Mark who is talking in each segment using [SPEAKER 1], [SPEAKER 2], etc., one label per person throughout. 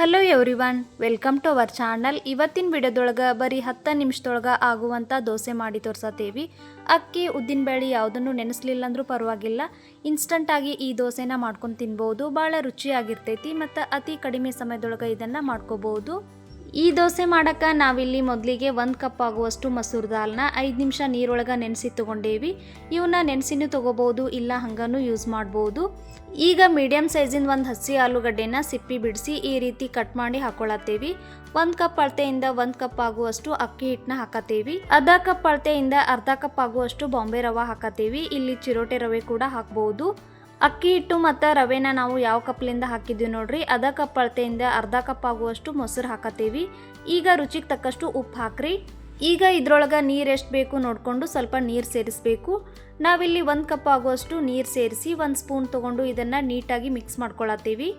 [SPEAKER 1] Hello everyone welcome to our channel ಇವತ್ತಿನ ವಿಡಿಯೋದೊಳಗೆ ಬರೀ ಹತ್ತು ನಿಮಿಷದೊಳಗೆ ಆಗುವಂಥ ದೋಸೆ ಮಾಡಿ ತೋರ್ಸತ್ತೀವಿ ಅಕ್ಕಿ ಉದ್ದಿನಬೇಳೆ ಯಾವುದನ್ನು ನೆನೆಸ್ಲಿಲ್ಲ ಅಂದರೂ ಪರವಾಗಿಲ್ಲ. ಇನ್ಸ್ಟಂಟಾಗಿ ಈ ದೋಸೆನ ಮಾಡ್ಕೊಂಡು ತಿನ್ಬೋದು. ಭಾಳ ರುಚಿಯಾಗಿರ್ತೈತಿ ಮತ್ತು ಅತಿ ಕಡಿಮೆ ಸಮಯದೊಳಗೆ ಇದನ್ನು ಮಾಡ್ಕೋಬೋದು. ಈ ದೋಸೆ ಮಾಡಕ್ಕೆ ನಾವಿಲ್ಲಿ ಮೊದಲಿಗೆ ಒಂದು ಕಪ್ ಆಗುವಷ್ಟು ಮಸೂರ್ ದಾಲ್ನ ಐದು ನಿಮಿಷ ನೀರೊಳಗೆ ನೆನೆಸಿ ತೊಗೊಂಡೇವಿ ಇವನ್ನ ನೆನೆಸಿನೂ ತೊಗೋಬೋದು, ಇಲ್ಲ ಹಂಗನೂ ಯೂಸ್ ಮಾಡ್ಬೋದು. ಈಗ ಮೀಡಿಯಮ್ ಸೈಜಿನ ಒಂದು ಹಸಿ ಆಲೂಗಡ್ಡೆನ ಸಿಪ್ಪಿ ಬಿಡಿಸಿ ಈ ರೀತಿ ಕಟ್ ಮಾಡಿ ಹಾಕೊಳತ್ತೇವಿ. ಒಂದು ಕಪ್ ಅಳತೆಯಿಂದ ಒಂದು ಕಪ್ ಆಗುವಷ್ಟು ಅಕ್ಕಿ ಹಿಟ್ಟನ್ನ ಹಾಕತ್ತೇವಿ. ಅರ್ಧ ಕಪ್ ಅಳತೆಯಿಂದ ಅರ್ಧ ಕಪ್ ಆಗುವಷ್ಟು ಬಾಂಬೆ ರವೆ ಹಾಕತ್ತೇವಿ. ಇಲ್ಲಿ ಚಿರೋಟೆ ರವೆ ಕೂಡ ಹಾಕ್ಬೋದು. ಅಕ್ಕಿ ಹಿಟ್ಟು ಮತ್ತು ರವೆನ ನಾವು ಯಾವ ಕಪ್ಲಿಂದ ಹಾಕಿದ್ವಿ ನೋಡ್ರಿ? ಅದ ಕಪ್ ಅಳತೆಯಿಂದ ಅರ್ಧ ಕಪ್ ಆಗುವಷ್ಟು ಮೊಸರು ಹಾಕತ್ತೀವಿ. ಈಗ ರುಚಿಗೆ ತಕ್ಕಷ್ಟು ಉಪ್ಪು ಹಾಕ್ರಿ. ಈಗ ಇದ್ರೊಳಗೆ ನೀರು ಎಷ್ಟು ಬೇಕು ನೋಡಿಕೊಂಡು ಸ್ವಲ್ಪ ನೀರು ಸೇರಿಸಬೇಕು. ನಾವಿಲ್ಲಿ ಒಂದು ಕಪ್ ಆಗುವಷ್ಟು ನೀರು ಸೇರಿಸಿ ಒಂದು ಸ್ಪೂನ್ ತೊಗೊಂಡು ಇದನ್ನು ನೀಟಾಗಿ ಮಿಕ್ಸ್ ಮಾಡ್ಕೊಳತ್ತೀವಿ.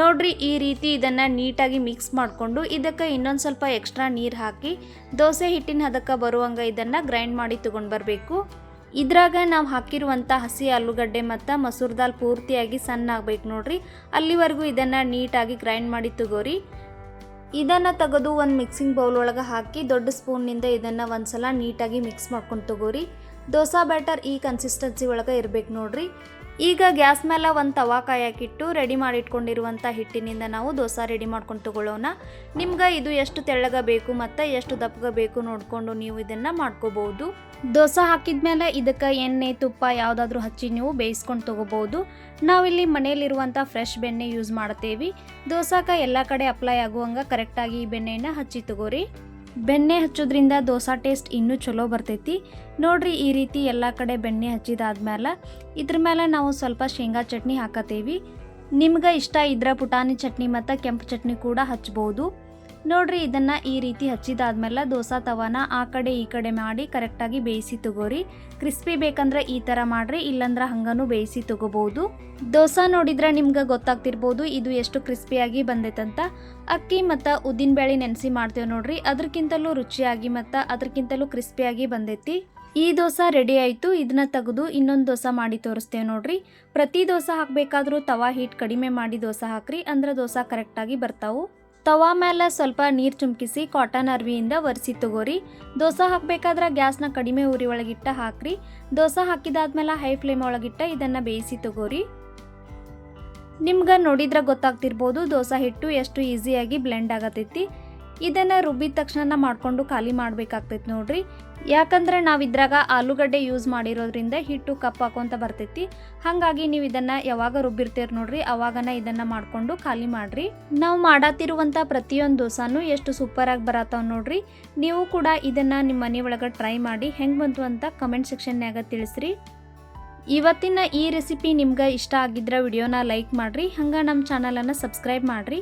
[SPEAKER 1] ನೋಡ್ರಿ, ಈ ರೀತಿ ಇದನ್ನು ನೀಟಾಗಿ ಮಿಕ್ಸ್ ಮಾಡಿಕೊಂಡು ಇದಕ್ಕೆ ಇನ್ನೊಂದು ಸ್ವಲ್ಪ ಎಕ್ಸ್ಟ್ರಾ ನೀರು ಹಾಕಿ, ದೋಸೆ ಹಿಟ್ಟಿನ ಹದಕ್ಕೆ ಬರುವಂಗೆ ಇದನ್ನು ಗ್ರೈಂಡ್ ಮಾಡಿ ತೊಗೊಂಡು ಬರಬೇಕು. ಇದ್ರಾಗ ನಾವು ಹಾಕಿರುವಂಥ ಹಸಿ ಆಲೂಗಡ್ಡೆ ಮತ್ತು ಮಸೂರ್ ದಾಲ್ ಪೂರ್ತಿಯಾಗಿ ಸಣ್ಣ ಆಗಬೇಕು ನೋಡ್ರಿ. ಅಲ್ಲಿವರೆಗೂ ಇದನ್ನು ನೀಟಾಗಿ ಗ್ರೈಂಡ್ ಮಾಡಿ ತಗೋರಿ. ಇದನ್ನು ತೆಗೆದು ಒಂದು ಮಿಕ್ಸಿಂಗ್ ಬೌಲ್ ಒಳಗೆ ಹಾಕಿ ದೊಡ್ಡ ಸ್ಪೂನ್ನಿಂದ ಇದನ್ನು ಒಂದು ಸಲ ನೀಟಾಗಿ ಮಿಕ್ಸ್ ಮಾಡ್ಕೊಂಡು ತಗೋರಿ. ದೋಸಾ ಬ್ಯಾಟರ್ ಈ ಕನ್ಸಿಸ್ಟೆನ್ಸಿ ಒಳಗೆ ಇರಬೇಕು ನೋಡ್ರಿ. ಈಗ ಗ್ಯಾಸ್ ಮೇಲೆ ಒಂದು ತವಾ ಕಾಯಕ್ಕಿಟ್ಟು ರೆಡಿ ಮಾಡಿ ಇಟ್ಕೊಂಡಿರುವಂಥ ಹಿಟ್ಟಿನಿಂದ ನಾವು ದೋಸೆ ರೆಡಿ ಮಾಡ್ಕೊಂಡು ತಗೊಳ್ಳೋಣ. ನಿಮ್ಗೆ ಇದು ಎಷ್ಟು ತೆಳ್ಳಗ ಬೇಕು ಮತ್ತು ಎಷ್ಟು ದಪ್ಪಗ ಬೇಕು ನೋಡಿಕೊಂಡು ನೀವು ಇದನ್ನು ಮಾಡ್ಕೋಬೋದು. ದೋಸೆ ಹಾಕಿದ್ಮೇಲೆ ಇದಕ್ಕೆ ಎಣ್ಣೆ, ತುಪ್ಪ ಯಾವುದಾದ್ರೂ ಹಚ್ಚಿ ನೀವು ಬೇಯಿಸ್ಕೊಂಡು ತೊಗೋಬೋದು. ನಾವಿಲ್ಲಿ ಮನೆಯಲ್ಲಿರುವಂಥ ಫ್ರೆಶ್ ಬೆಣ್ಣೆ ಯೂಸ್ ಮಾಡ್ತೇವೆ. ದೋಸಾಕ ಎಲ್ಲ ಕಡೆ ಅಪ್ಲೈ ಆಗುವಂಗೆ ಕರೆಕ್ಟಾಗಿ ಈ ಬೆಣ್ಣೆಯನ್ನು ಹಚ್ಚಿ ತಗೋರಿ. ಬೆಣ್ಣೆ ಹಚ್ಚೋದ್ರಿಂದ ದೋಸಾ ಟೇಸ್ಟ್ ಇನ್ನೂ ಚಲೋ ಬರ್ತೈತಿ. ನೋಡ್ರಿ ಈ ರೀತಿ ಎಲ್ಲ ಕಡೆ ಬೆಣ್ಣೆ ಹಚ್ಚಿದಾದ್ಮೇಲೆ ಇದ್ರ ಮೇಲೆ ನಾವು ಸ್ವಲ್ಪ ಶೇಂಗಾ ಚಟ್ನಿ ಹಾಕತ್ತೇವಿ ನಿಮ್ಗೆ ಇಷ್ಟ ಇದ್ರ ಪುಟಾಣಿ ಚಟ್ನಿ ಮತ್ತು ಕೆಂಪು ಚಟ್ನಿ ಕೂಡ ಹಚ್ಬೋದು. ನೋಡ್ರಿ, ಇದನ್ನ ಈ ರೀತಿ ಹಚ್ಚಿದಾದ್ಮೇಲೆ ದೋಸಾ ತವಾನ ಆ ಕಡೆ ಈ ಕಡೆ ಮಾಡಿ ಕರೆಕ್ಟಾಗಿ ಬೇಯಿಸಿ ತಗೋರಿ. ಕ್ರಿಸ್ಪಿ ಬೇಕಂದ್ರೆ ಈ ಥರ ಮಾಡ್ರಿ, ಇಲ್ಲಂದ್ರೆ ಹಂಗನೂ ಬೇಯಿಸಿ ತಗೋಬಹುದು. ದೋಸಾ ನೋಡಿದ್ರೆ ನಿಮ್ಗೆ ಗೊತ್ತಾಗ್ತಿರ್ಬೋದು, ಇದು ಎಷ್ಟು ಕ್ರಿಸ್ಪಿಯಾಗಿ ಬಂದೈತಂತ ಅಕ್ಕಿ ಮತ್ತು ಉದ್ದಿನಬೇಳೆ ನೆನೆಸಿ ಮಾಡ್ತೇವೆ ನೋಡ್ರಿ ಅದಕ್ಕಿಂತಲೂ ರುಚಿಯಾಗಿ ಮತ್ತು ಅದಕ್ಕಿಂತಲೂ ಕ್ರಿಸ್ಪಿಯಾಗಿ ಬಂದೈತಿ. ಈ ದೋಸೆ ರೆಡಿ ಆಯಿತು ಇದನ್ನ ತೆಗೆದು ಇನ್ನೊಂದು ದೋಸೆ ಮಾಡಿ ತೋರಿಸ್ತೇವೆ ನೋಡ್ರಿ. ಪ್ರತಿ ದೋಸೆ ಹಾಕಬೇಕಾದ್ರೂ ತವಾ ಹೀಟ್ ಕಡಿಮೆ ಮಾಡಿ ದೋಸೆ ಹಾಕ್ರಿ, ಅಂದ್ರೆ ದೋಸೆ ಕರೆಕ್ಟಾಗಿ ಬರ್ತಾವು. ತವಾ ಮೇಲೆ ಸ್ವಲ್ಪ ನೀರು ಚುಮ್ಕಿಸಿ ಕಾಟನ್ ಅರ್ವಿಯಿಂದ ಒರೆಸಿ ತಗೋರಿ. ದೋಸೆ ಹಾಕಬೇಕಾದ್ರೆ ಗ್ಯಾಸ್ನ ಕಡಿಮೆ ಉರಿ ಒಳಗಿಟ್ಟ ಹಾಕ್ರಿ. ದೋಸೆ ಹಾಕಿದಾದ್ಮೇಲೆ ಹೈ ಫ್ಲೇಮ್ ಒಳಗಿಟ್ಟ ಇದನ್ನು ಬೇಯಿಸಿ ತಗೋರಿ. ನಿಮ್ಗೆ ನೋಡಿದ್ರೆ ಗೊತ್ತಾಗ್ತಿರ್ಬೋದು, ದೋಸೆ ಹಿಟ್ಟು ಎಷ್ಟು ಈಸಿಯಾಗಿ ಬ್ಲೆಂಡ್ ಆಗತೈತಿ. ಇದನ್ನು ರುಬ್ಬಿದ ತಕ್ಷಣ ಮಾಡಿಕೊಂಡು ಖಾಲಿ ಮಾಡಬೇಕಾಗ್ತೈತಿ ನೋಡ್ರಿ. ಯಾಕಂದ್ರೆ ನಾವು ಇದ್ರಾಗ ಆಲೂಗಡ್ಡೆ ಯೂಸ್ ಮಾಡಿರೋದ್ರಿಂದ ಹಿಟ್ಟು ಕಪ್ ಹಾಕೋಂತ ಬರ್ತೈತಿ. ಹಾಗಾಗಿ ನೀವು ಇದನ್ನ ಯಾವಾಗ ರುಬ್ಬಿರ್ತೀರಿ ನೋಡ್ರಿ, ಅವಾಗನ ಇದನ್ನ ಮಾಡಿಕೊಂಡು ಖಾಲಿ ಮಾಡ್ರಿ. ನಾವು ಮಾಡತ್ತಿರುವಂಥ ಪ್ರತಿಯೊಂದು ದೋಸಾನು ಎಷ್ಟು ಸೂಪರಾಗಿ ಬರತ್ತಾವ ನೋಡ್ರಿ. ನೀವು ಕೂಡ ಇದನ್ನ ನಿಮ್ಮ ಮನೆ ಒಳಗೆ ಟ್ರೈ ಮಾಡಿ ಹೆಂಗೆ ಬಂತು ಅಂತ ಕಮೆಂಟ್ ಸೆಕ್ಷನ್ಯಾಗ ತಿಳಿಸ್ರಿ. ಇವತ್ತಿನ ಈ ರೆಸಿಪಿ ನಿಮ್ಗೆ ಇಷ್ಟ ಆಗಿದ್ರೆ ವಿಡಿಯೋನ ಲೈಕ್ ಮಾಡಿರಿ. ಹಂಗೆ ನಮ್ಮ ಚಾನಲನ್ನು ಸಬ್ಸ್ಕ್ರೈಬ್ ಮಾಡಿರಿ.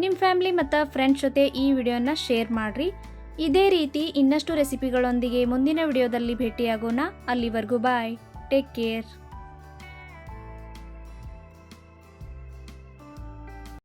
[SPEAKER 1] ನಿಮ್ಮ ಫ್ಯಾಮ್ಲಿ ಮತ್ತು ಫ್ರೆಂಡ್ಸ್ ಜೊತೆ ಈ ವಿಡಿಯೋನ ಶೇರ್ ಮಾಡಿರಿ. ಇದೇ ರೀತಿ ಇನ್ನಷ್ಟು ರೆಸಿಪಿಗಳೊಂದಿಗೆ ಮುಂದಿನ ವಿಡಿಯೋದಲ್ಲಿ ಭೇಟಿಯಾಗೋಣ. ಅಲ್ಲಿವರೆಗೂ ಬಾಯ್ ಟೇಕ್ ಕೇರ್